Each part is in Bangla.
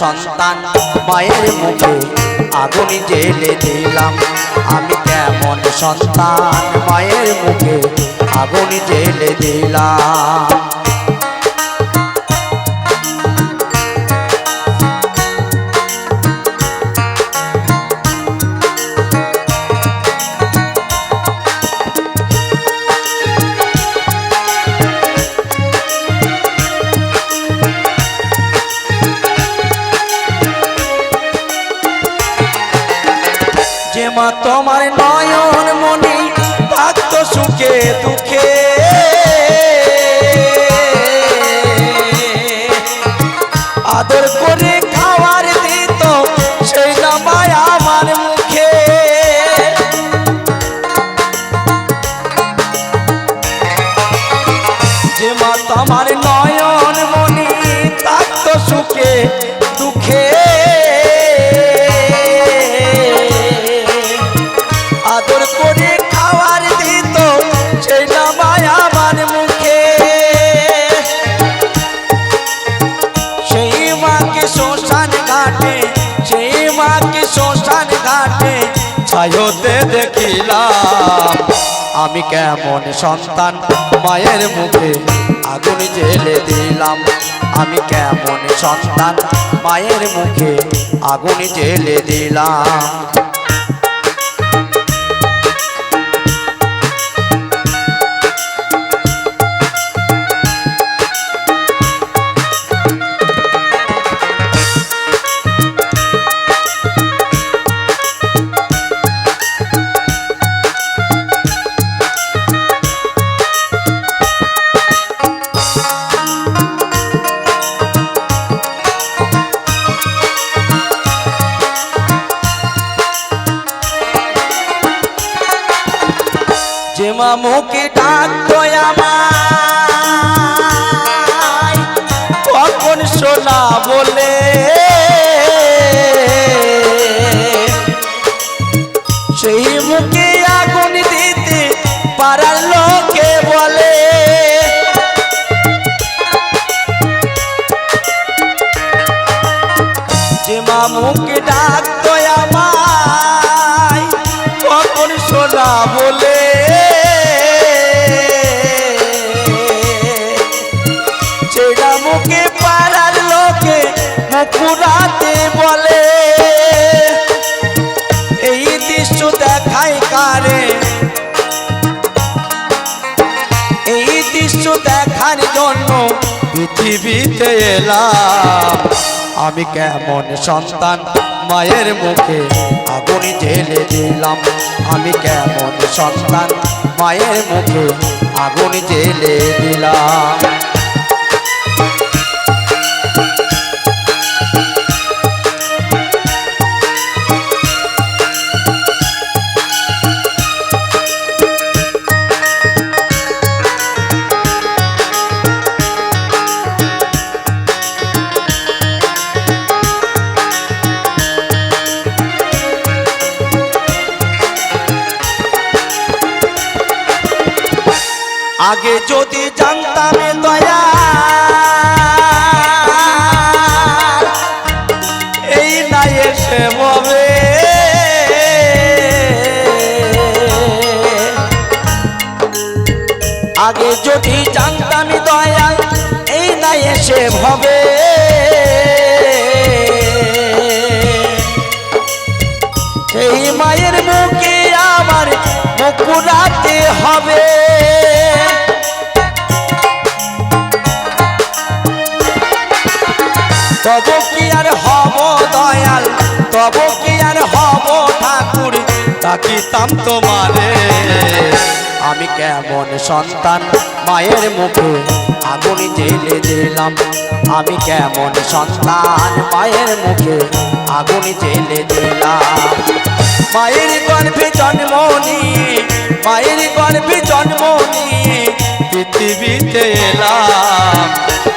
সন্তান মায়ের মুখে আগুন জেলে দিলাম। আমি কেমন সন্তান মায়ের মুখে আগুন জেলে দিলাম। মা, তোমার নয়ন মনি থাকত সুখে দুঃখে। আদর করে খাওয়ার দিত সেই নামায় আমার মুখে। যে মা, তোমার নয়ন মনি থাকত সুখে ছায়োতে দেখিলাম। আমি কেমন সন্তান, মায়ের মুখে আগুন জেলে দিলাম। আমি কেমন সন্তান, মায়ের মুখে আগুন জেলে দিলাম। যে মামুকে ডাকতো আমায়, কখন শোনা বলে? সেই মুখে আগুন দিতে পারার লোকে বলে, যে মামুকে ডাকতো আমায় পৃথিবীতে এলাম। আমি কেমন সন্তান মায়ের মুখে? আগুন জেলে দিলাম। আমি কেমন সন্তান মায়ের মুখে? আগুন জেলে দিলাম। আগে যদি জানতাম দয়া এই না এসে মবে আগে যদি জানতাম দয়া এই না এসে ভবে সেই মায়ের মুখে আমার মুকুরাতে হবে। তব কি আর হব দয়াল? তব কি আর হব ঠাকুর? তাকিতাম তোমারে। আমি কেমন সন্তান? মায়ের মুখে আগুন জেলে দিলাম। আমি কেমন সন্তান? মায়ের মুখে আগুন জেলে দিলাম। মায়ের গর্ভে জন্ম নিয়ে মায়ের গর্ভে জন্ম নিয়ে পৃথিবীতে এলাম।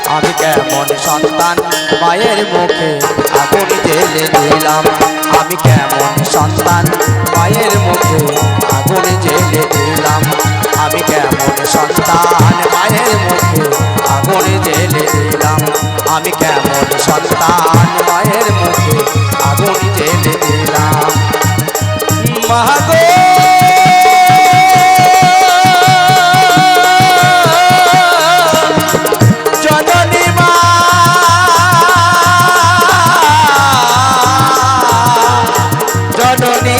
আমি কেমন সন্তান? মায়ের মুখে আগুন জেলে দিলাম। আমি কেমন সন্তান? মায়ের মুখে আগুন জেলে দিলাম। আমি কেমন সন্তান? মায়ের মুখে আগুন জেলে দিলাম। আমি কেমন সন্তান? জননী